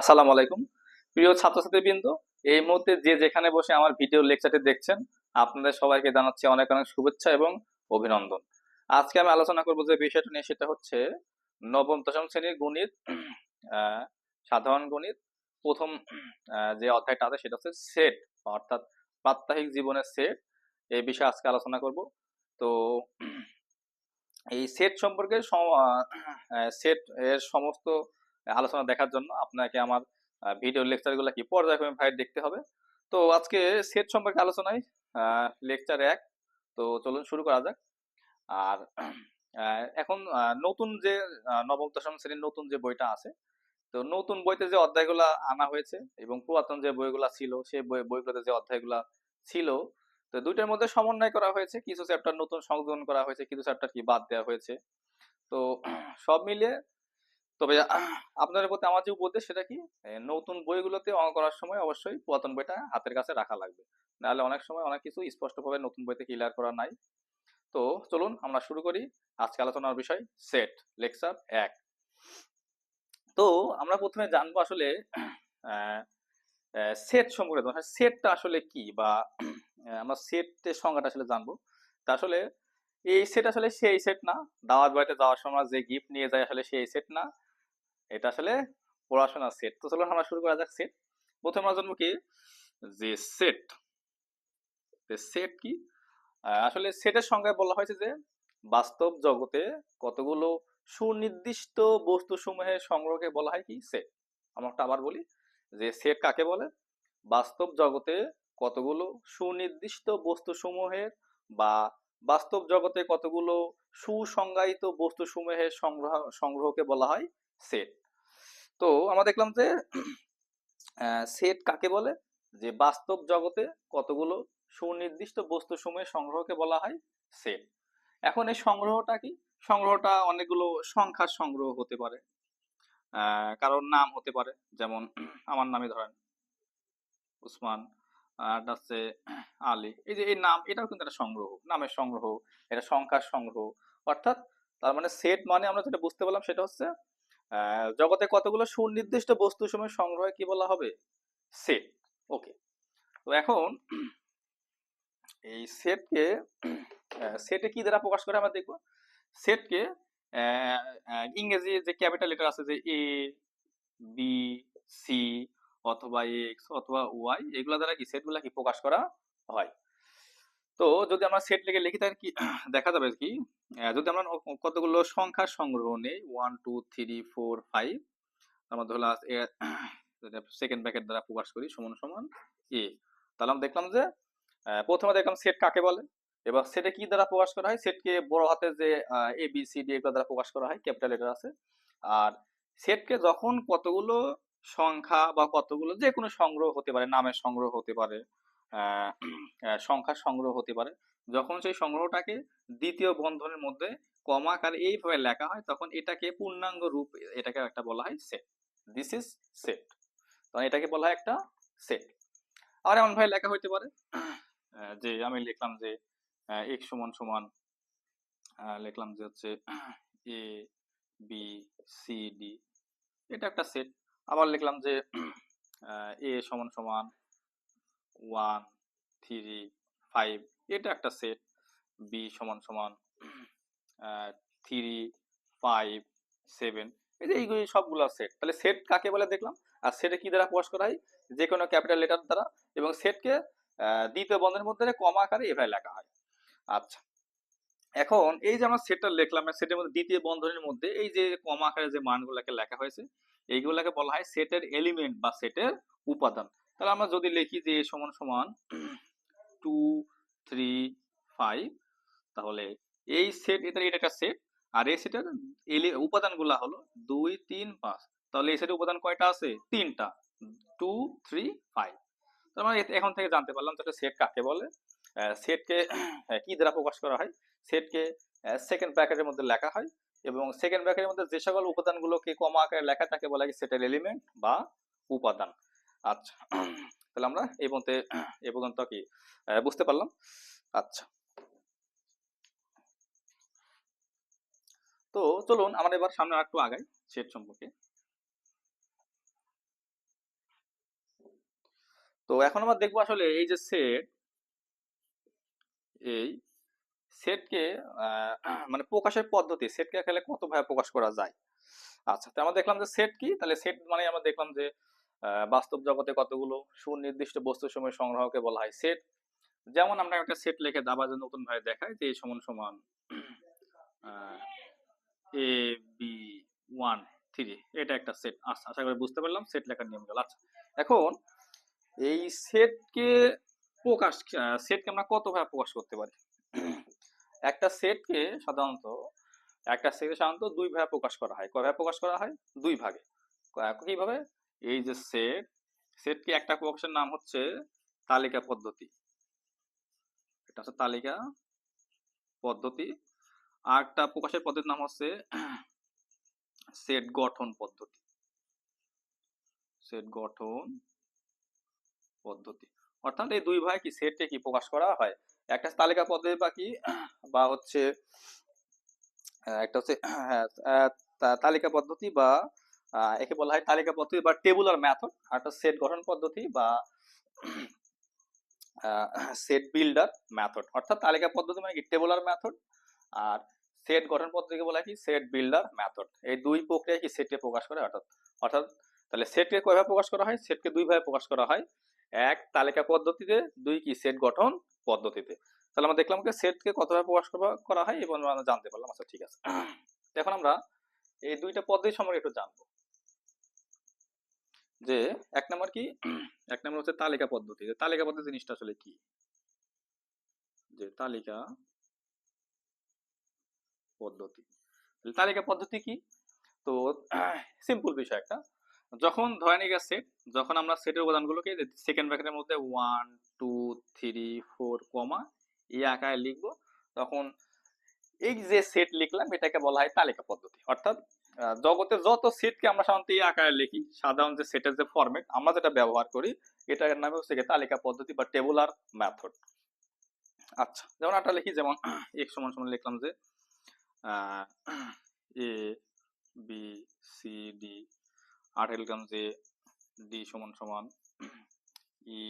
আসসালামু আলাইকুম। প্রিয় ছাত্রছাত্রীবৃন্দ, এই মুহূর্তে যে যেখানে বসে আমার ভিডিও লেকচারটি দেখছেন, আপনাদের সবাইকে জানাচ্ছি অনেক অনেক শুভেচ্ছা এবং অভিনন্দন। আজকে আমি আলোচনা করব যে বিষয়টা নিয়ে, সেটা হচ্ছে নবম দশম শ্রেণির গণিত সাধারণ গণিত। প্রথম যে অধ্যায়টা আছে, সেটা হচ্ছে সেট, অর্থাৎ প্রাত্যহিক জীবনের সেট। এই বিষয়ে আজকে আলোচনা করব। তো, এই সেট সম্পর্কে সেট এর সমস্ত আলোচনা দেখার জন্য আপনাকে আমার ভিডিও লেকচারগুলো কি পর্যায়ক্রমে ভাই দেখতে হবে। তো আজকে সেট সম্পর্কে আলোচনায় লেকচার এক। তো চলুন শুরু করা যাক। আর এখন নতুন যে নবম দশম শ্রেণির নতুন যে বইটা আছে, তো নতুন বইতে যে অধ্যায়গুলো আনা হয়েছে এবং পুরাতন যে বইগুলা ছিল, সেই বই, বইগুলোতে যে অধ্যায়গুলা ছিল, তো দুইটার মধ্যে সমন্বয় করা হয়েছে। কিছু চ্যাপ্টার নতুন সংযোজন করা হয়েছে, কিছু চ্যাপ্টার কি বাদ দেওয়া হয়েছে। তো, সব মিলিয়ে তবে আপনাদের প্রতি আমার যে উপদেশ, সেটা কি? নতুন বইগুলোতে অঙ্ক করার সময় অবশ্যই পুরাতন বইটা হাতের কাছে রাখা লাগবে। নাহলে অনেক সময় অনেক কিছু স্পষ্টভাবে নতুন বইতে ক্লিয়ার করা নাই। তো চলুন আমরা শুরু করি আজকে আলোচনার বিষয় সেট লেকচার এক। তো আমরা প্রথমে জানব আসলে সেট সম্পর্কে সেটটা আসলে কি বা আমরা সেটের সংজ্ঞাটা আসলে জানব। তা আসলে এই সেট আসলে সেই সেট না। দাওয়াত বাড়িতে যাওয়ার সময় যে গিফট নিয়ে যায় আসলে সেই সেট না। এটা আসলে পড়াশোনার সেট তো চলুন আমরা শুরু করা যাক সেট প্রথমে আমরা কি? যে সেট সেট কি? আসলে সেটের সংজ্ঞায় বলা হয়েছে যে বাস্তব জগতে কতগুলো সুনির্দিষ্ট বস্তু সমূহের সংগ্রহকে বলা হয় কি? সেট আমরা আবার বলি যে সেট কাকে বলে? বাস্তব জগতে কতগুলো সুনির্দিষ্ট বস্তু সমূহের বা বাস্তব জগতে কতগুলো সুসংজ্ঞায়িত বস্তু সমূহের সংগ্রহ, সংগ্রহকে বলা হয় সেট তো আমরা দেখলাম যে সেট কাকে বলে? যে বাস্তব জগতে কতগুলো সুনির্দিষ্ট বস্তু সমূহের সংগ্রহকে বলা হয় সেট এখন এই সংগ্রহটা কি? সংগ্রহটা অনেকগুলো সংখ্যার সংগ্রহ হতে পারে। কারোর নাম হতে পারে। যেমন আমার নামে ধরেন উসমান, আর আলী। এই যে এই নাম, এটাও কিন্তু একটা সংগ্রহ, নামের সংগ্রহ, এটা সংখ্যার সংগ্রহ। অর্থাৎ তার মানে সেট মানে আমরা যেটা বুঝতে পারলাম সেটা হচ্ছে জগতে কতগুলো সুনির্দিষ্ট বস্তু সময় সংগ্রহ কি বলা হবে? সেট ওকে তো এখন এই সেটকে সেটে কি দ্বারা প্রকাশ করে আমরা দেখব? সেটকে ইংরেজি যে ক্যাপিটাল লেটার আছে যে এ বি সি অথবা এক্স অথবা ওয়াই এগুলা দ্বারা কি সেটগুলা কি প্রকাশ করা হয়? তো যদি আমরা সেট লিখে লিখি তাহলে কি, দেখা যাবে কি যদি আমরা কতগুলো সংখ্যার সংগ্রহ নেই one two three four five আমরা ধরলাম সেকেন্ড ব্র্যাকেট দ্বারা প্রকাশ করি, সমান সমান এ তাহলে আমরা দেখলাম যে প্রথমে দেখলাম সেট কাকে বলে? এবার সেটে কি দ্বারা প্রকাশ করা হয়? সেটকে বড় হাতে যে এ বি সি ডি এগুলো দ্বারা প্রকাশ করা হয় ক্যাপিটাল লেটার আছে। আর সেটকে যখন কতগুলো সংখ্যা বা কতগুলো যে কোনো সংগ্রহ হতে পারে, নামের সংগ্রহ হতে পারে সংখ্যার সংগ্রহ হতে পারে। যখন সেই সংগ্রহটাকে দ্বিতীয় বন্ধনের মধ্যে কমা আকারে এইভাবে লেখা হয়, তখন এটাকে পূর্ণাঙ্গ রূপ, এটাকে একটা বলা হয় সেট দিস ইজ সেট তখন এটাকে বলা হয় একটা সেট আর এমন ভাবে লেখা হইতে পারে যে আমি লিখলাম যে এক সমান সমান লিখলাম যে হচ্ছে এ বি সি ডি এটা একটা সেট আবার লিখলাম যে এ সমান সমান ওয়ান, থ্রি, ফাইভ, এটা একটা সেট। বি সমান সমান থ্রি, ফাইভ, সেভেন। এই যে এইগুলি সবগুলো সেট। তাহলে সেট কাকে বলে দেখলাম? আর সেটে কি দ্বারা প্রকাশ করা হয়? যে কোনো ক্যাপিটাল লেটার দ্বারা এবং সেটকে দ্বিতীয় বন্ধের মধ্যে কমা আকারে এভাবে লেখা হয়। আচ্ছা। এখন এই যে আমরা সেটটা লিখলাম সেটের মধ্যে দ্বিতীয় বন্ধনের মধ্যে এই যে কমা আকারে যে মানগুলোকে লেখা হয়েছে, এইগুলোকে বলা হয় সেটের এলিমেন্ট বা সেটের উপাদান। তাহলে আমরা যদি লিখি যে সমান সমান টু থ্রি ফাইভ তাহলে এই সেট এটা এটা একটা সেট আর এই সেটের উপাদানগুলো হলো দুই, তিন, পাঁচ। তাহলে এই সেটের উপাদান কয়টা আছে? তিনটা। টু থ্রি ফাইভ মানে এ- এখন থেকে জানতে পারলাম যে সেট কাকে বলে। সেটকে কি দ্বারা প্রকাশ করা হয়? সেটকে সেকেন্ড ব্র্যাকেটের মধ্যে লেখা হয় এবং সেকেন্ড ব্র্যাকেটের মধ্যে যে সকল উপাদানগুলোকে কমা আকারে লেখা তাকে বলা হয় সেটের এলিমেন্ট বা উপাদান। আচ্ছা তাহলে আমরা এই পর্যন্ত এই পর্যন্ত কি বুঝতে পারলাম? আচ্ছা। তো চলুন, আমরা এবার সামনে একটু আগাই সেট সম্পর্কে। তো এখন আমরা দেখব আসলে এই যে সেট এই সেটকে মানে প্রকাশের পদ্ধতি সেটকে আসলে কত ভাবে প্রকাশ করা যায়? আচ্ছা তো আমরা দেখলাম যে সেট কি? তাহলে সেট মানে আমরা দেখলাম যে বাস্তব জগতে কতগুলো সুনির্দিষ্ট বস্তু সময় সংগ্রহকে বলা হয় সেট যেমন আমরা একটা সেট লিখে আবার যদি নতুন ভাবে দেখাই যে সমান সমান এ, বি, ওয়ান, থ্রি, এটা একটা সেট আচ্ছা আশা করি বুঝতে পারলাম সেট লেখার নিয়মগুলো। আচ্ছা এখন এই সেটকে প্রকাশ সেটকে আমরা কত ভাবে প্রকাশ করতে পারি? একটা সেটকে সাধারণত, একটা সেটকে সাধারণত দুই ভাবে প্রকাশ করা হয়। কয় ভাবে প্রকাশ করা হয়? দুই ভাগে। কীভাবে? এই যে সেট সেট কি একটা প্রকাশের নাম হচ্ছে তালিকা পদ্ধতি। এটা হচ্ছে তালিকা পদ্ধতি। আর একটা প্রকাশের পদ্ধতির নাম হচ্ছে সেট গঠন পদ্ধতি। সেট গঠন পদ্ধতি। অর্থাৎ এই দুই ভাই কি সেটকে কি প্রকাশ করা হয়? একটা তালিকা পদ্ধতি বা কি? বা হচ্ছে একটা হচ্ছে হ্যাঁ, তালিকা পদ্ধতি বা একে বলা হয় তালিকা পদ্ধতি বা টেবুলার আর একটা সেট গঠন পদ্ধতি বা সেট বিল্ডার মেথড অর্থাৎ তালিকা পদ্ধতি মানে কি? টেবুলার মেথড আর সেট গঠন পদ্ধতিকে বলা হয় কি? সেট বিল্ডার মেথড এই দুই প্রক্রিয়া কি সেটকে প্রকাশ করে? অর্থাৎ অর্থাৎ, তাহলে সেটকে কয়ভাবে প্রকাশ করা হয়? সেটকে দুই ভাবে প্রকাশ করা হয়। এক, তালিকা পদ্ধতিতে, দুই কি? সেট গঠন পদ্ধতিতে। তাহলে আমরা দেখলাম যে সেটকে কতভাবে প্রকাশ করা হয়? এবং আমরা জানতে পারলাম। আচ্ছা ঠিক আছে। এখন আমরা এই দুইটা পদ্ধতি সম্পর্কে একটু জানব। যে এক নম্বর কি? এক নম্বর হচ্ছে তালিকা পদ্ধতি। যে তালিকা পদ্ধতি জিনিসটা আসলে কি? যে তালিকা পদ্ধতি। তালিকা পদ্ধতি কি? তো সিম্পল বিষয় একটা। যখন ধরে নিয়ে সেট যখন আমরা সেটের উপাদানগুলোকে সেকেন্ড ব্র্যাকেটের মধ্যে one two three four comma এই আকারে লিখব, তখন এই যে সেট লিখলাম, এটাকে বলা হয় তালিকা পদ্ধতি। অর্থাৎ জগতে যত সেটকে আমরা সাধারণত এই আকারে লিখি, সাধারণ যে সেটের যে ফরম্যাট আমরা যেটা ব্যবহার করি, এটার নামে হচ্ছে তালিকা পদ্ধতি বা টেবুলার মেথড আচ্ছা যেমন একটা লিখি, যেমন এক সমান সমান লিখলাম যে এ বি সি ডি আর লিখলাম যে ডি সমান সমান ই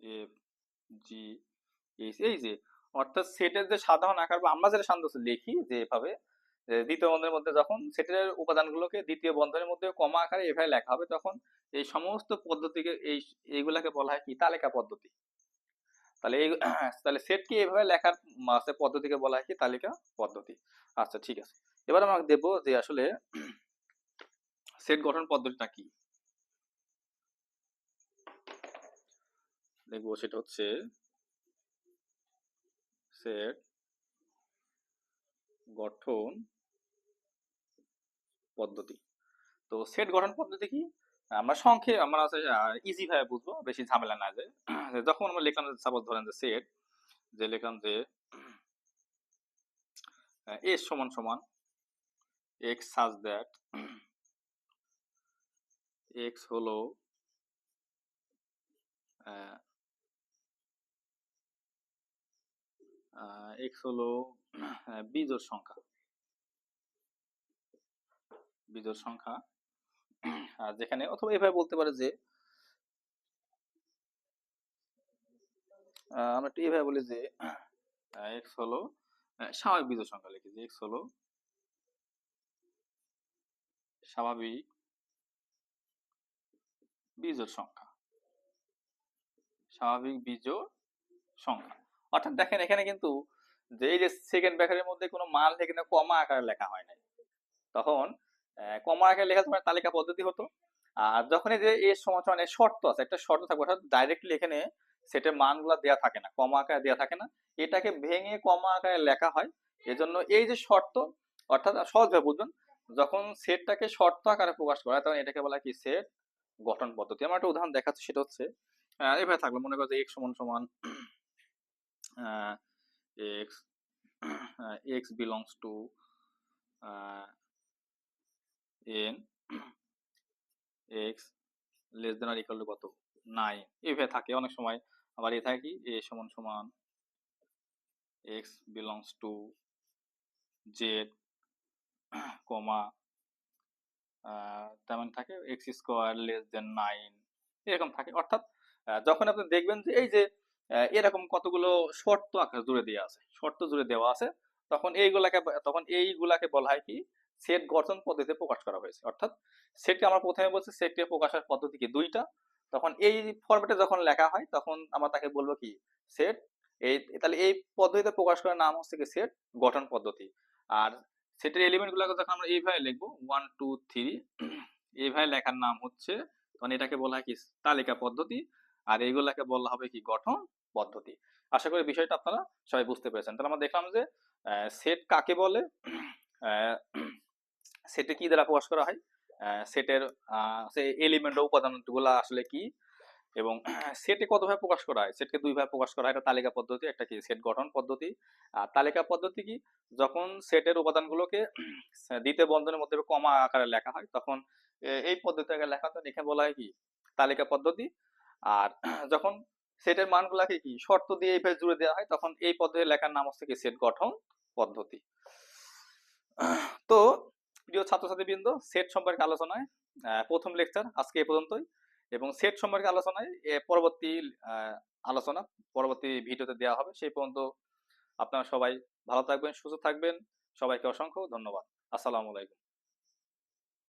এফ জি এই যে, অর্থাৎ সেটের যে সাধারণ আকার বা আমরা যেটা সাধারণত লিখি যে এভাবে দ্বিতীয় বন্ধনের মধ্যে যখন সেটের উপাদানগুলোকে দ্বিতীয় বন্ধনের মধ্যে কমা আকারে এভাবে লেখা হবে, তখন এই সমস্ত পদ্ধতিকে, এই এইগুলাকে বলা হয় কি? তালিকা পদ্ধতি। তাহলে এই তাহলে সেটকে এইভাবে লেখার মাসে পদ্ধতিকে বলা হয় কি? তালিকা পদ্ধতি। আচ্ছা ঠিক আছে। এবার আমরা দেবো যে আসলে সেট গঠন পদ্ধতিটা কি? দেখব সেটা হচ্ছে সেট গঠন পদ্ধতি। তো সেট গঠন পদ্ধতি কি? আমরা সংক্ষেপে আমরা ইজি ভাবে বুঝব, বেশি ঝামেলা না যায় যখন আমরা লিখলাম সাপোজ ধরেন যে সেট যে লিখলাম যে এস সমান সমান এক্স সাজ দ্যাট এক্স হলো এক্স হলো বিজোড় সংখ্যা। বিজোড় সংখ্যা। আর যেখানে অথবা এভাবে বলতে পারে যে আমরা একটু এভাবে বলি যে এক্স হলো স্বাভাবিক বিজোড় সংখ্যা লিখি যে এক্স হলো স্বাভাবিক বিজোড় সংখ্যা। স্বাভাবিক বিজোড় সংখ্যা। অর্থাৎ দেখেন এখানে কিন্তু যে এই যে সেকেন্ড ব্র্যাকেটের মধ্যে কোনো মান এখানে কমা আকারে লেখা হয় নাই। তখন কমা আকারে লেখা তোমার তালিকা পদ্ধতি হতো। আর যখন এই যে এর সমান শর্ত আছে, একটা শর্ত থাকবে, অর্থাৎ ডাইরেক্টলি এখানে সেটের মানগুলো দেওয়া থাকে না কমা আকারে দেওয়া থাকে না। এটাকে ভেঙে কমা আকারে লেখা হয়। এজন্য এই যে শর্ত, অর্থাৎ সহজভাবে বুঝবেন, যখন সেটটাকে শর্ত আকারে প্রকাশ করা তখন এটাকে বলা কি সেট গঠন পদ্ধতি। আমার একটা উদাহরণ দেখাচ্ছি, সেটা হচ্ছে এভাবে থাকল মনে করো যে এক্স সমান সমান X X belongs to N, X less than or equal to কত? নাইন এভাবে থাকে অনেক সময়। আবার এ থাকে কি? এ সমান সমান X belongs to Z comma তেমন থাকে X square less than nine এরকম থাকে। অর্থাৎ যখন আপনি দেখবেন যে এই যে এরকম কতগুলো শর্ত আকার জুড়ে দেওয়া আছে, শর্ত জুড়ে দেওয়া আছে, তখন এইগুলাকে তখন এইগুলাকে বলা হয় কি? সেট গঠন পদ্ধতিতে প্রকাশ করা হয়েছে। অর্থাৎ সেটকে আমরা প্রথমে বলছি সেটকে প্রকাশের পদ্ধতি কি? দুইটা। তখন এই ফরম্যাটে যখন লেখা হয়, তখন আমরা তাকে বলব কি? সেট এই, তাহলে এই পদ্ধতিতে প্রকাশ করার নাম হচ্ছে কি? সেট গঠন পদ্ধতি। আর সেটের এলিমেন্ট গুলোকে যখন আমরা এইভাবে লিখব ওয়ান টু থ্রি এইভাবে লেখার নাম হচ্ছে, তখন এটাকে বলা হয় কি? তালিকা পদ্ধতি। আর এইগুলাকে বলা হবে কি? গঠন পদ্ধতি। আশা করি বিষয়টা আপনারা সবাই বুঝতে পেরেছেন। তাহলে আমরা দেখলাম যে সেট কাকে বলে? সেটে কি দ্বারা প্রকাশ করা হয়? সেটের সে এলিমেন্ট উপাদানগুলো আসলে কি? এবং সেটে কতভাবে প্রকাশ করা হয়? সেটকে দুই ভাবে প্রকাশ করা হয়। একটা তালিকা পদ্ধতি, একটা কি সেট গঠন পদ্ধতি। আর তালিকা পদ্ধতি কি? যখন সেটের উপাদানগুলোকে দ্বিতীয় বন্ধনের মধ্যে কমা আকারে লেখা হয়, তখন এই পদ্ধতি আকারে লেখা তো লিখে বলা হয় কি? তালিকা পদ্ধতি। আর যখন সেটের মানগুলাকে কি? শর্ত দিয়ে এইভাবে জুড়ে দেওয়া হয়, তখন এই পদ্ধতি লেখার নাম হচ্ছে কি সেট গঠন পদ্ধতি। তো প্রিয় ছাত্রছাত্রীবৃন্দ সেট সম্পর্কে আলোচনায় প্রথম লেকচার আজকে এ পর্যন্তই। এবং সেট সম্পর্কে আলোচনায় পরবর্তী আলোচনা, পরবর্তী ভিডিওতে দেওয়া হবে। সেই পর্যন্ত আপনারা সবাই ভালো থাকবেন, সুস্থ থাকবেন। সবাইকে অসংখ্য ধন্যবাদ। আসসালামু আলাইকুম।